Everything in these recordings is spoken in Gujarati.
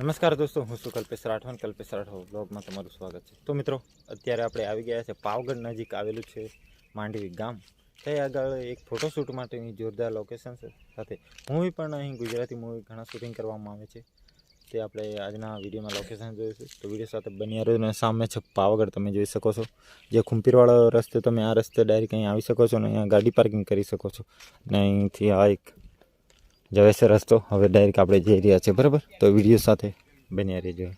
નમસ્કાર દોસ્તો, હું છું કલ્પેશ રાઠવાન કલ્પેશ રાઠવ બ્લોગમાં તમારું સ્વાગત છે. તો મિત્રો, અત્યારે આપણે આવી ગયા છે પાવગઢ નજીક આવેલું છે માંડવી ગામ. ત્યાં આગળ એક ફોટોશૂટ માટેની જોરદાર લોકેશન સાથે મૂવી પણ અહીં ગુજરાતી મૂવી ઘણા શૂટિંગ કરવામાં આવે છે. તે આપણે આજના વિડીયોમાં લોકેશન જોઈશું તો વીડિયો સાથે બન્યા રહ્યો સામે છે પાવાગઢ તમે જોઈ શકો છો. જે ખુંપીરવાળો રસ્તે તમે આ રસ્તે ડાયરેક્ટ અહીં આવી શકો છો અને અહીંયા ગાડી પાર્કિંગ કરી શકો છો. અને અહીંથી આ એક જવે છે રસ્તો. હવે ડાયરેક્ટ આપણે જઈ રહ્યા છીએ, બરાબર? તો વીડિયો સાથે બન્યા રહેજો.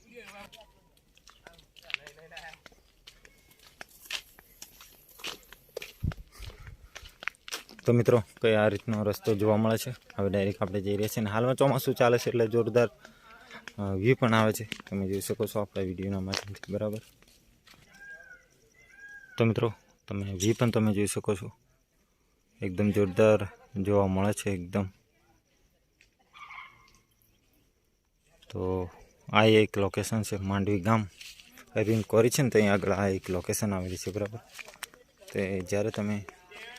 તો મિત્રો, કઈ આ રીતનો રસ્તો જોવા મળે છે? હવે ડાયરેક્ટ આપણે જઈ રહ્યા છીએ. અને હાલમાં ચોમાસું ચાલે છે એટલે જોરદાર વ્યૂ પણ આવે છે. તમે જોઈ શકો છો આપણા વિડીયોના માધ્યમથી, બરાબર? તો મિત્રો, તમે વ્યૂ પણ તમે જોઈ શકો છો. એકદમ જોરદાર જોવા મળે છે, એકદમ. તો આ એક લોકેશન છે માંડવી ગામ. અરવિંદ કોરી છે ને ત્યાં આગળ આ એક લોકેશન આવેલી છે, બરાબર? તે જ્યારે તમે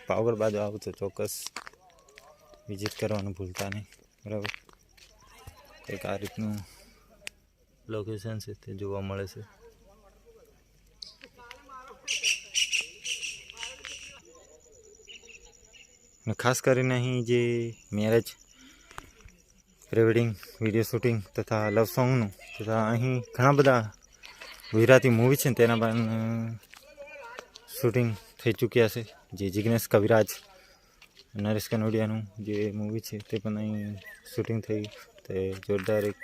પાવગઢ બાજુ આવો તો ચોક્કસ વિઝિટ કરવાનું ભૂલતા નહીં, બરાબર? એક આ રીતનું લોકેશન છે, તે જોવા મળે છે. ખાસ કરીને અહીં જે મેરેજ પ્રી વીડિયો શૂટિંગ તથા લવ સોંગનું તથા અહીં ઘણા બધા ગુજરાતી મૂવી છે ને તેના શૂટિંગ થઈ ચૂક્યા છે. જે જિગ્નેશ કવિરાજ, નરેશ કનોડિયાનું જે મૂવી છે તે પણ અહીં શૂટિંગ થઈ. તે જોરદાર એક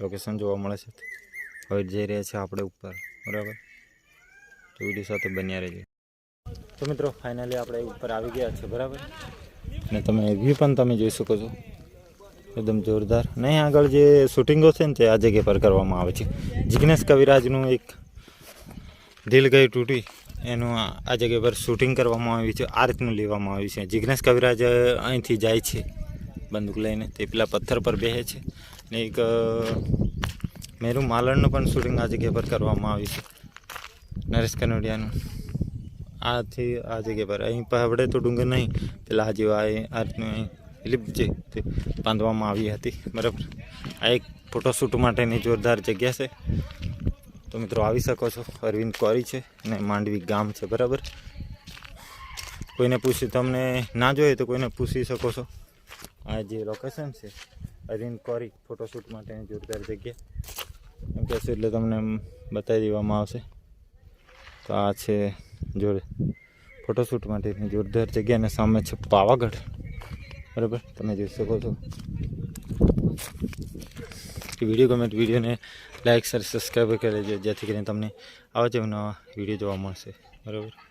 લોકેશન જોવા મળે છે. હવે જઈ રહ્યા છે આપણે ઉપર. બરાબર? તો વીડિયો સાથે બન્યા રહેજો. તો મિત્રો ફાઇનલી આપણે ઉપર આવી ગયા છે બરાબર? ને તમે વ્યૂ પણ તમે જોઈ શકો છો. એકદમ જોરદાર. નહીં આગળ જે શૂટિંગો છે ને તે આ જગ્યા પર કરવામાં આવે છે. જિગ્નેશ કવિરાજનું એક દિલ ગઈ તૂટી. એનું આ જગ્યા પર શૂટિંગ કરવામાં આવ્યું છે. આ રીતનું લેવામાં આવ્યું છે. જિગ્નેશ કવિરાજ અહીંથી જાય છે બંદૂક લઈને. તે પેલા પથ્થર પર બેસે છે. ને એક મેરું માલણનું પણ શૂટિંગ આ જગ્યા પર કરવામાં આવ્યું છે. નરેશ કનોડિયાનું. આથી આ જગ્યા પર. અહીં આપણે તો ડુંગર નહીં. પેલા આ જેવા આ રીતનું અહીં લિપ જે બાંધવામાં આવી હતી. બરાબર. આ એક ફોટોશૂટ માટેની જોરદાર જગ્યા છે. તો મિત્રો આવી શકો છો. અરવિંદ કોરી છે અને માંડવી ગામ છે. બરાબર. કોઈને પૂછી તમને ના જોઈએ તો કોઈને પૂછી શકો છો. આ જે લોકેશન છે, અરવિંદ કોરી ફોટોશૂટ માટેની જોરદાર જગ્યા. એમ કહેશો એટલે તમને બતાવી દેવામાં આવશે. તો આ છે જોર ફોટોશૂટ માટેની જોરદાર જગ્યા અને સામે છે પાવાગઢ. બરાબર? તમે જોઈ શકો છો. વીડિયો ગમે તો વિડીયોને લાઇક શેર, સબસ્ક્રાઈબ કરી લેજો, જેથી કરીને તમને આવા જેવા નવા વીડિયો જોવા મળશે. બરાબર?